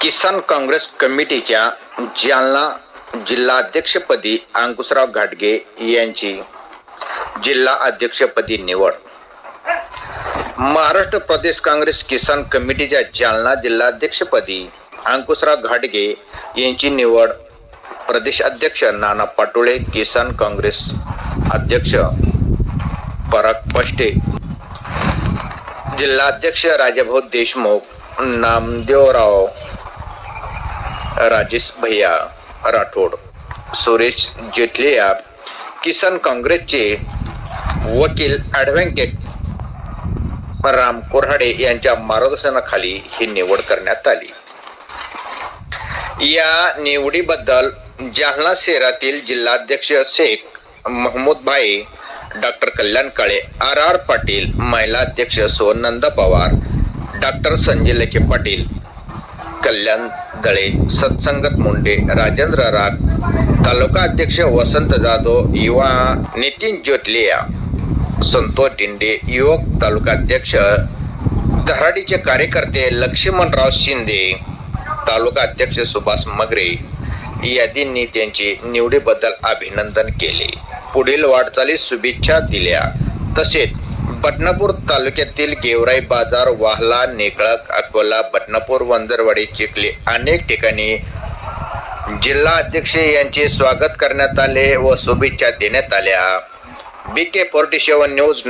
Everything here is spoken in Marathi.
किसान काँग्रेस कमिटीच्या जालना जिल्हाध्यक्षपदी अंकुशराव घाटगे यांची जिल्हा अध्यक्षपदी निवड. महाराष्ट्र प्रदेश काँग्रेस किसान कमिटीच्या जालना जिल्हाध्यक्षपदी अंकुशराव घाटगे यांची निवड. प्रदेश अध्यक्ष नाना पाटोळे किसान काँग्रेस अध्यक्ष पराग पष्टे जिल्हाध्यक्ष राजाभाऊ देशमुख नामदेवराव राजेश भैया राठोड सुरेश जेटलिया किसान काँग्रेसचे वकील ॲडव्होकेट राम कोराडे यांच्या मार्गदर्शनाखाली ही निवड करण्यात आली. या निवडीबद्दल जालना शहरातील जिल्हाध्यक्ष Sheikh Mehmood bhai doctor Kalyan Kale R R Patil महिला अध्यक्ष सोनंदा पवार डॉक्टर संजय लेखे पाटील कल्याण दळे सत्संगत मुंडे राजेंद्र राग तालुका अध्यक्ष वसंत जाधव युवा नितीन ज्योतलिया संतोष दिंडे युवक तालुका अध्यक्ष धराडीचे कार्यकर्ते लक्ष्मणराव शिंदे तालुका अध्यक्ष सुभाष मगरे यादींनी त्यांची निवडीबद्दल अभिनंदन केले. पुढील वाटचालीस शुभेच्छा दिल्या. तसेच बदनापूर तालुक्यातील गेवराई बाजार वाहला नेकळक अकोला बदनापूर वंजरवाडी चिखली अनेक ठिकाणी जिल्हा अध्यक्ष यांचे स्वागत करण्यात आले व शुभेच्छा देण्यात आल्या. बी के फोर्टी सेवन न्यूज